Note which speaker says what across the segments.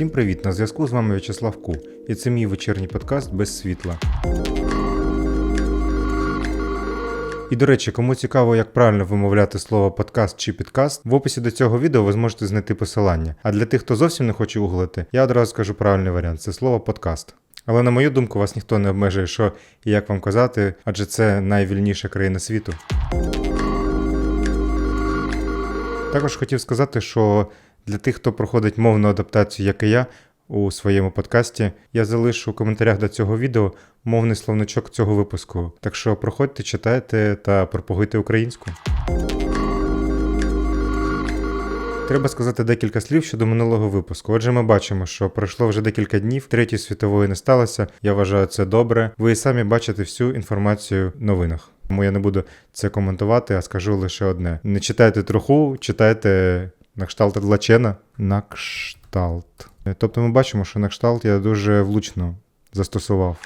Speaker 1: Всім привіт! На зв'язку з вами В'ячеслав Ку, і це мій вечірній подкаст без світла. І до речі, кому цікаво, як правильно вимовляти слово подкаст чи підкаст, в описі до цього відео ви зможете знайти посилання. А для тих, хто зовсім не хоче гуглити, я одразу скажу правильний варіант це слово подкаст. Але на мою думку, вас ніхто не обмежує, що і як вам казати, адже це найвільніша країна світу. Також хотів сказати, що для тих, хто проходить мовну адаптацію, як і я, у своєму подкасті, я залишу у коментарях до цього відео мовний словничок цього випуску. Так що проходьте, читайте та пропагуйте українську. Треба сказати декілька слів щодо минулого випуску. Отже, ми бачимо, що пройшло вже декілька днів, третьої світової не сталося. Я вважаю це добре. Ви і самі бачите всю інформацію в новинах. Тому я не буду це коментувати, а скажу лише одне: не читайте троху, читайте на кшталт Длачена. На кшталт. Тобто ми бачимо, що на кшталт я дуже влучно застосував.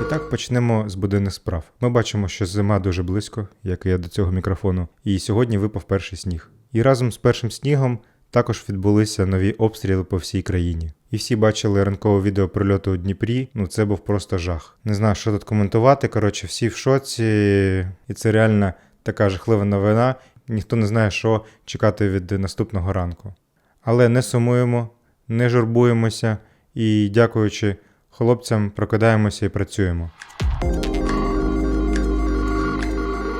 Speaker 1: І так почнемо з буденних справ. Ми бачимо, що зима дуже близько, як і я до цього мікрофону, і сьогодні випав перший сніг. І разом з першим снігом також відбулися нові обстріли по всій країні. І всі бачили ранкове відео прильоту у Дніпрі. Ну це був просто жах. Не знаю, що тут коментувати. Коротше, всі в шоці, і це реально така жахлива новина. Ніхто не знає, що чекати від наступного ранку. Але не сумуємо, не журбуємося і, дякуючи хлопцям, прокидаємося і працюємо.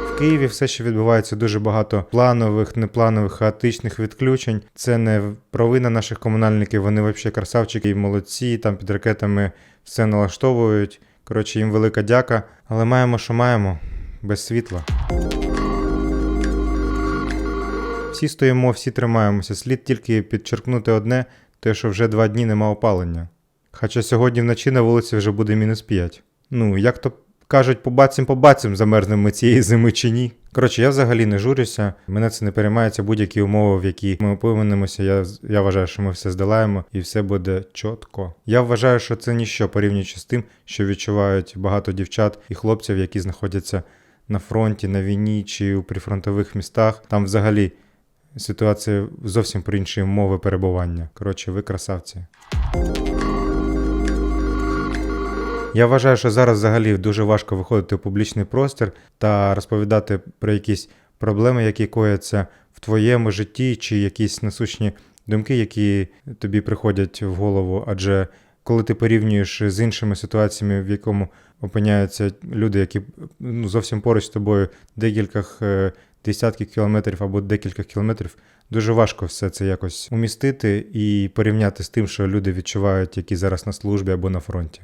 Speaker 1: В Києві все ще відбувається дуже багато планових, непланових, хаотичних відключень. Це не провина наших комунальників, вони взагалі красавчики і молодці, там під ракетами все налаштовують. Коротше, їм велика дяка, але маємо, що маємо, без світла. Всі стоїмо, всі тримаємося. Слід тільки підчеркнути одне, те, що вже два дні нема опалення. Хоча сьогодні вночі на вулиці вже буде мінус 5. Ну, як то кажуть, побацім побацім замерзнемо ми цієї зими чи ні. Коротше, я взагалі не журюся, мене це не переймається будь-які умови, в які ми опинимося. Я, я вважаю, що ми все здолаємо і все буде чітко. Я вважаю, що це ніщо порівнюючи з тим, що відчувають багато дівчат і хлопців, які знаходяться на фронті, на війні чи у прифронтових містах. Там взагалі ситуація зовсім про інші умови перебування. Коротше, ви красавці. Я вважаю, що зараз взагалі дуже важко виходити в публічний простір та розповідати про якісь проблеми, які кояться в твоєму житті, чи якісь насущні думки, які тобі приходять в голову. Адже коли ти порівнюєш з іншими ситуаціями, в якому опиняються люди, які ну, зовсім поруч з тобою декілька е, десятків кілометрів або декілька кілометрів, дуже важко все це якось умістити і порівняти з тим, що люди відчувають, які зараз на службі або на фронті.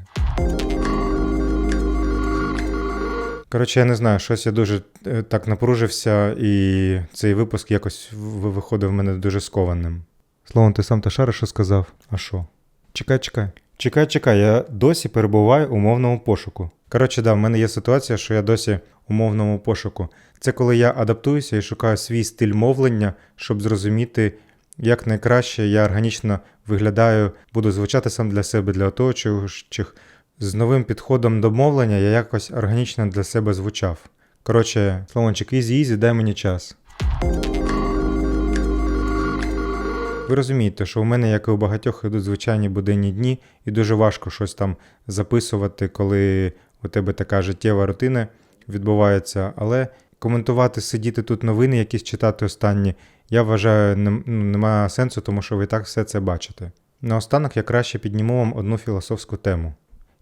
Speaker 1: Коротше, я не знаю, щось я дуже е, так напружився, і цей випуск якось виходив в мене дуже скованим. Словом, ти сам та шариш, що сказав? А що? Чекай, чекай. Чекай, чекай, я досі перебуваю у мовному пошуку. Коротше, да, в мене є ситуація, що я досі у мовному пошуку. Це коли я адаптуюся і шукаю свій стиль мовлення, щоб зрозуміти, як найкраще я органічно виглядаю, буду звучати сам для себе, для оточуючих. З новим підходом до мовлення я якось органічно для себе звучав. Коротше, Славончик, ізі-ізі, дай мені час. Ви розумієте, що у мене, як і у багатьох, ідуть звичайні буденні дні, і дуже важко щось там записувати, коли у тебе така життєва рутина відбувається. Але коментувати, сидіти тут новини, якісь читати останні, я вважаю, ну, немає сенсу, тому що ви так все це бачите. Наостанок я краще підніму вам одну філософську тему,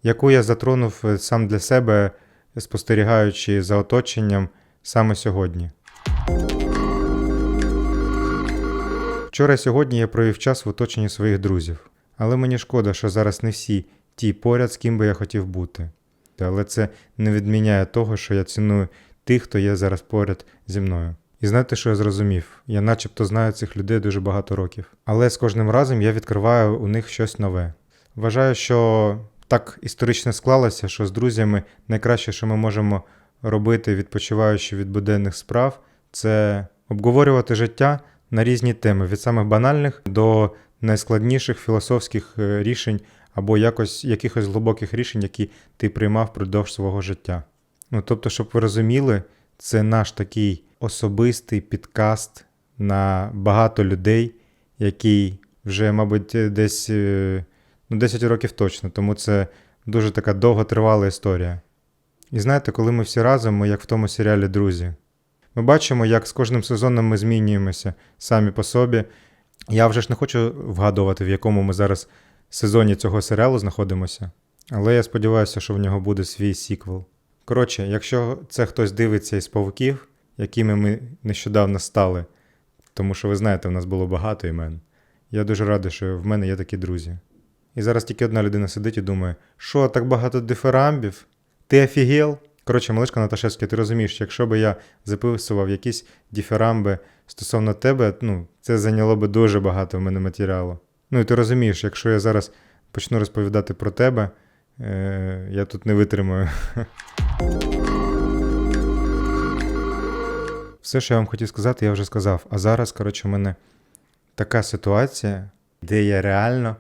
Speaker 1: яку я затронув е, сам для себе, спостерігаючи за оточенням саме сьогодні. Вчора сьогодні я провів час в оточенні своїх друзів, але мені шкода, що зараз не всі ті поряд, з ким би я хотів бути. Але це не відміняє того, що я ціную тих, хто є зараз поряд зі мною. І знаєте, що я зрозумів? Я начебто знаю цих людей дуже багато років. Але з кожним разом я відкриваю у них щось нове. Вважаю, що так історично склалося, що з друзями найкраще, що ми можемо робити, відпочиваючи від буденних справ, це обговорювати життя на різні теми, від самих банальних до найскладніших філософських е, рішень або якось якихось глибоких рішень, які ти приймав впродовж свого життя. Ну тобто, щоб ви розуміли, це наш такий особистий підкаст на багато людей, який вже, мабуть, десь е, ну, 10 років точно, тому це дуже така довготривала історія. І знаєте, коли ми всі разом, ми як в тому серіалі Друзі. Ми бачимо, як з кожним сезоном ми змінюємося самі по собі. Я вже ж не хочу вгадувати, в якому ми зараз сезоні цього серіалу знаходимося, але я сподіваюся, що в нього буде свій сіквел. Коротше, якщо це хтось дивиться із павуків, якими ми нещодавно стали, тому що ви знаєте, в нас було багато імен. Я дуже радий, що в мене є такі друзі. І зараз тільки одна людина сидить і думає, що так багато дифирамбів? Ти офігел? Коротше, малишка Наташевська, ти розумієш, якщо би я записував якісь дифирамби стосовно тебе, ну, це зайняло би дуже багато в мене матеріалу. Ну і ти розумієш, якщо я зараз почну розповідати про тебе, е- я тут не витримаю. Все, що я вам хотів сказати, я вже сказав. А зараз, коротше, у мене така ситуація, де я реально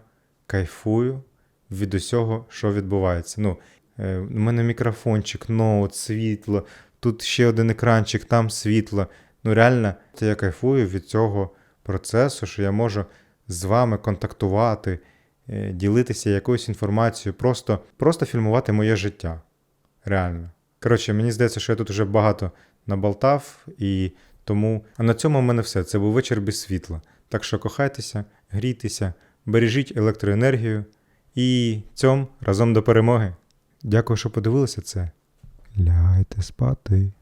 Speaker 1: кайфую від усього, що відбувається. Ну, у мене мікрофончик, ноут, світло, тут ще один екранчик, там світло. Ну, реально, я кайфую від цього процесу, що я можу з вами контактувати, е, ділитися якоюсь інформацією, просто, просто фільмувати моє життя. Реально. Коротше, мені здається, що я тут вже багато наболтав, і тому. А на цьому в мене все. Це був вечір без світла. Так що кохайтеся, грійтеся, бережіть електроенергію і цьом разом до перемоги. Дякую, що подивилися це. Лягайте спати.